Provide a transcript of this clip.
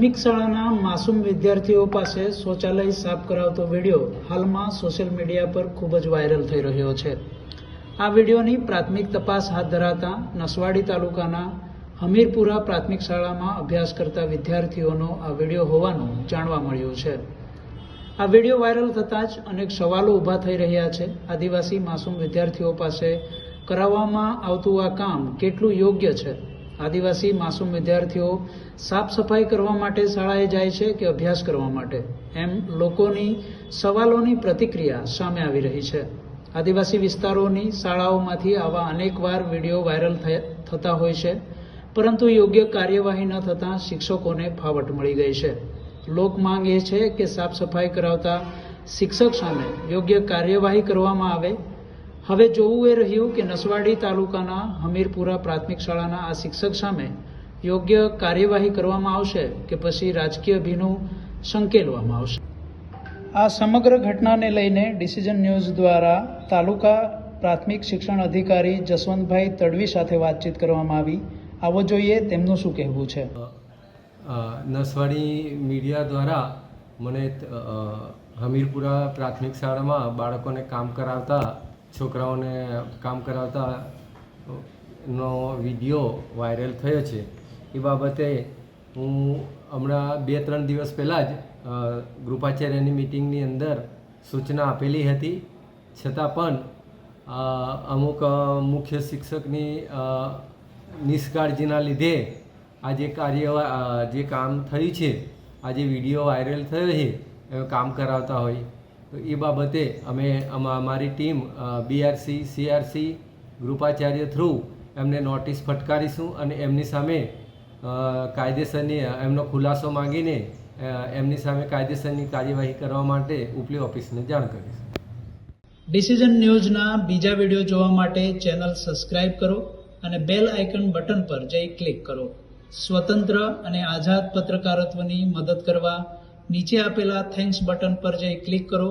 પ્રાથમિક શાળાના માસૂમ વિદ્યાર્થીઓ પાસે શૌચાલય સાફ કરાવતો વીડિયો હાલમાં સોશિયલ મીડિયા પર ખૂબ જ વાયરલ થઈ રહ્યો છે. આ વિડીયોની પ્રાથમિક તપાસ હાથ ધરાતા નસવાડી તાલુકાના હમીરપુરા પ્રાથમિક શાળામાં અભ્યાસ કરતા વિદ્યાર્થીઓનો આ વીડિયો હોવાનું જાણવા મળ્યું છે. આ વીડિયો વાયરલ થતાં જ અનેક સવાલો ઊભા થઈ રહ્યા છે. આદિવાસી માસૂમ વિદ્યાર્થીઓ પાસે કરાવવામાં આવતું આ કામ કેટલું યોગ્ય છે? આદિવાસી માસૂમ વિદ્યાર્થીઓ સાફ સફાઈ કરવા માટે શાળાએ જાય છે કે અભ્યાસ કરવા માટે. એમ લોકોની સવાલોની પ્રતિક્રિયા સામે આવી રહી છે. આદિવાસી વિસ્તારોની શાળાઓમાંથી આવા અનેકવાર વીડિયો વાયરલ થતા હોય છે, પરંતુ યોગ્ય કાર્યવાહી ન થતાં શિક્ષકોને ફાવટ મળી ગઈ છે. લોક માંગ એ છે કે સાફ સફાઈ કરાવતા શિક્ષક સામે યોગ્ય કાર્યવાહી કરવામાં આવે હવે જોવું એ રહ્યું કે નસવાડી તાલુકાના હમીરપુરા પ્રાથમિક શાળાના આ શિક્ષક સામે યોગ્ય કાર્યવાહી કરવામાં આવશે કે પછી રાજકીય ભીનું સંકેલવામાં આવશે? આ સમગ્ર ઘટનાને લઈને ડિસિઝન ન્યૂઝ દ્વારા તાલુકા પ્રાથમિક શિક્ષણ અધિકારી જસવંતભાઈ તડવી સાથે વાતચીત કરવામાં આવી. આવો જોઈએ તેમનું શું કહેવું છે. નસવાડી મીડિયા દ્વારા મને હમીરપુરા પ્રાથમિક શાળામાં બાળકોને કામ કરાવતા છોકરાઓને કામ કરાવતા નો વીડિયો વાયરલ થયો છે. એ બાબતે હું હમણાં બે ત્રણ દિવસ પહેલાં જ ગૃપાચાર્યની મિટિંગની અંદર સૂચના આપેલી હતી. છતાં પણ અમુક મુખ્ય શિક્ષકની નિષ્કાળજીના લીધે આ જે કાર્ય જે કામ થયું છે આ જે વીડિયો વાયરલ થયો છે, એ કામ કરાવતા હોય. તો એ બાબતે અમે અમા- અમારી ટીમ બીઆરસી સીઆરસી ગૃપાચાર્ય થ્રુ એમને નોટિસ ફટકારીશું અને એમની સામે કાયદેસરની એમનો ખુલાસો માંગીને એમની સામે કાયદેસરની કાર્યવાહી કરવા માટે ઉપલી ઓફિસને જાણ કરીશું. ડિસિઝન ન્યૂઝના બીજા વીડિયો જોવા માટે ચેનલ સબસ્ક્રાઇબ કરો અને બેલ આઇકન બટન પર જઈ ક્લિક કરો. સ્વતંત્ર અને આઝાદ પત્રકારત્વની મદદ કરવા નીચે આપેલા થેન્ક્સ બટન પર જઈ ક્લિક કરો